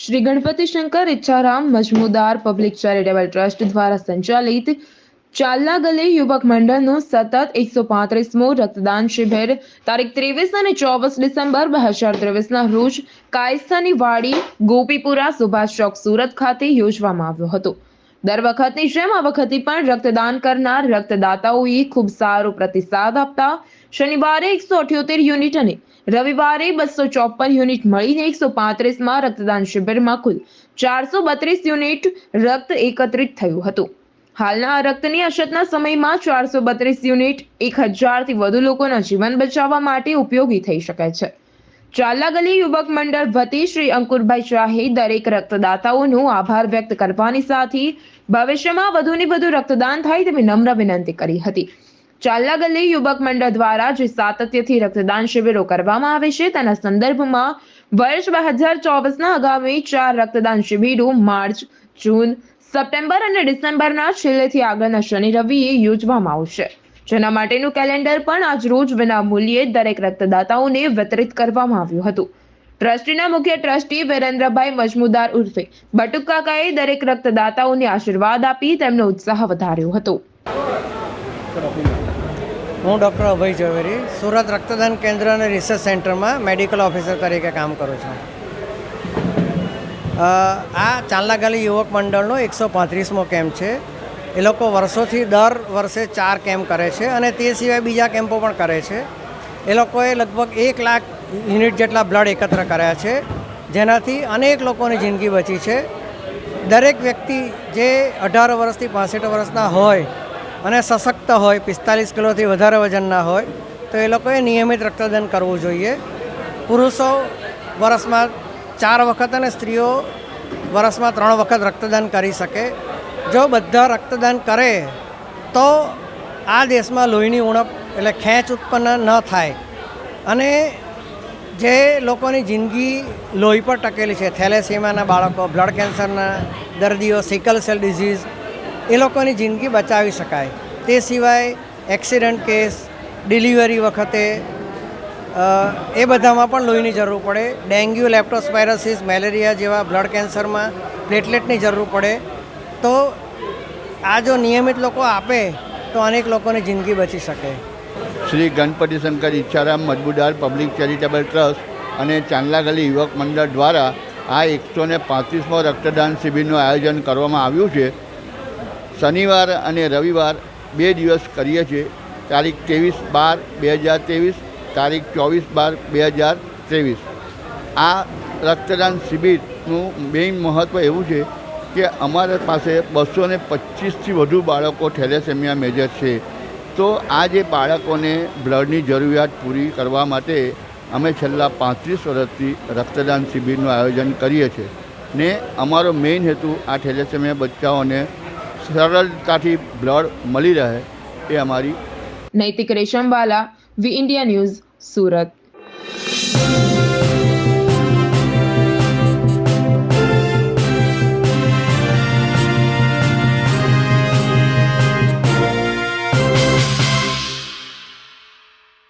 Shri Ganpati Shankar Iccharam Majmudar public charitable trust દ્વારા સંચાલિત ચાલના ગલે યુવક મંડળનું સતત એકસો પાંત્રીસમો રક્તદાન શિબિર તારીખ ત્રેવીસ અને ચોવીસ ડિસેમ્બર બે હજાર ત્રેવીસના રોજ કાયસ્થાની વાડી ગોપીપુરા સુભાષ ચોક સુરત ખાતે યોજવામાં આવ્યો હતો. દર વખતની જેમ આ વખતે પણ રક્તદાન કરનાર રક્તદાતાઓએ ખૂબ સારો પ્રતિસાદ આપતા શનિવારે એકસો અઠ્યોતેર યુનિટ અને રવિવારે બસો ચોપન યુનિટ મળીને એકસો પાંત્રીસમાં રક્તદાન શિબિરમાં કુલ ચારસો બત્રીસ યુનિટ રક્ત એકત્રિત થયું હતું. હાલના રક્તની અછતના સમયમાં ચારસો બત્રીસ યુનિટ એક હજારથી વધુ લોકોના જીવન બચાવવા માટે ઉપયોગી થઈ શકે છે. ચાલા ગલી યુવક મંડળ વતી શ્રી અંકુરભાઈ શાહે દરેક રક્તદાતાઓનો આભાર વ્યક્ત કરવાની સાથે ભવિષ્યમાં વધુને વધુ રક્તદાન થાય તેવી નમ્ર વિનંતી કરી હતી. ચાલા ગલી યુવક મંડળ દ્વારા જે સાતત્યથી રક્તદાન શિબિરો કરવામાં આવે છે, તેના સંદર્ભમાં વર્ષ બે હજાર ચોવીસના આગામી ચાર રક્તદાન શિબિરો માર્ચ, જૂન, સપ્ટેમ્બર અને ડિસેમ્બરના છેલ્લેથી આગળના શનિ રવિએ યોજવામાં આવશે. જેના માટેનું કેલેન્ડર પણ આજ રોજ વિના મૂલ્યે દરેક રક્તદાતાઓને વિતરિત કરવામાં આવ્યું હતું. ટ્રસ્ટીના મુખ્ય ટ્રસ્ટી વિરેન્દ્રભાઈ મજમુદાર ઉર્ફે બટુકાકાએ દરેક રક્તદાતાઓને આશીર્વાદ આપી તેમનો ઉત્સાહ વધાર્યો હતો. હું ડૉક્ટર અભય ઝવેરી, સુરત રક્તદાન કેન્દ્ર અને રિસર્ચ સેન્ટરમાં મેડિકલ ઓફિસર તરીકે કામ કરું છું. આ ચાંલાગાલી યુવક મંડળનો એકસો પાંત્રીસમો કેમ્પ છે. એ લોકો વર્ષોથી દર વર્ષે ચાર કેમ્પ કરે છે અને તે સિવાય બીજા કેમ્પો પણ કરે છે. એ લોકોએ લગભગ એક લાખ યુનિટ જેટલા બ્લડ એકત્ર કર્યા છે, જેનાથી અનેક લોકોની જિંદગી બચી છે. દરેક વ્યક્તિ જે અઢાર વર્ષથી પાસઠ વર્ષના હોય અને સશક્ત હોય, પિસ્તાલીસ કિલોથી વધારે વજનના હોય, તો એ લોકોએ નિયમિત રક્તદાન કરવું જોઈએ. પુરુષો વર્ષમાં ચાર વખત અને સ્ત્રીઓ વર્ષમાં ત્રણ વખત રક્તદાન કરી શકે. જો બધા રક્તદાન કરે, તો આ દેશમાં લોહીની ઉણપ એટલે ખેંચ ઉત્પન્ન ન થાય. અને જે લોકોની જિંદગી લોહી પર ટકેલી છે થેલેસીમાના બાળકો, બ્લડ કેન્સરના દર્દીઓ, સિકલ સેલ ડિઝીઝ એ લોકોની જિંદગી બચાવી શકાય. તે સિવાય એક્સિડન્ટ કેસ, ડિલિવરી વખતે એ બધામાં પણ લોહીની જરૂર પડે. ડેન્ગ્યુ, લેપ્ટોસ્પાયરોસિસ, મેલેરિયા જેવા બ્લડ કેન્સરમાં પ્લેટલેટની જરૂર પડે. તો આ જો નિયમિત લોકો આપે, તો અનેક લોકોની જિંદગી બચી શકે. Shri Ganpati Shankar Iccharam Majmudar public charitable trust અને ચાંદલાગલી યુવક મંડળ દ્વારા આ એકસો ને પાંત્રીસમો રક્તદાન શિબિરનું આયોજન કરવામાં આવ્યું છે. શનિવાર અને રવિવાર બે દિવસ કરીએ છીએ. તારીખ ત્રેવીસ બાર બે હજાર ત્રેવીસ, તારીખ ચોવીસ બાર બે હજાર ત્રેવીસ. આ રક્તદાન શિબિરનું મેઇન મહત્ત્વ એવું છે કે અમારા પાસે બસો ને પચીસથી વધુ બાળકો થેલેસેમિયા મેજર છે. તો આ જે બાળકોને બ્લડની જરૂરિયાત પૂરી કરવા માટે અમે છેલ્લા પાંત્રીસ વર્ષથી રક્તદાન શિબિરનું આયોજન કરીએ છીએ. ને અમારો મેઇન હેતુ આ થેલેસેમિયા બચ્ચાઓને સરળતાથી બ્લડ મળી રહે એ અમારી Naitik Reshamwala V India news Surat.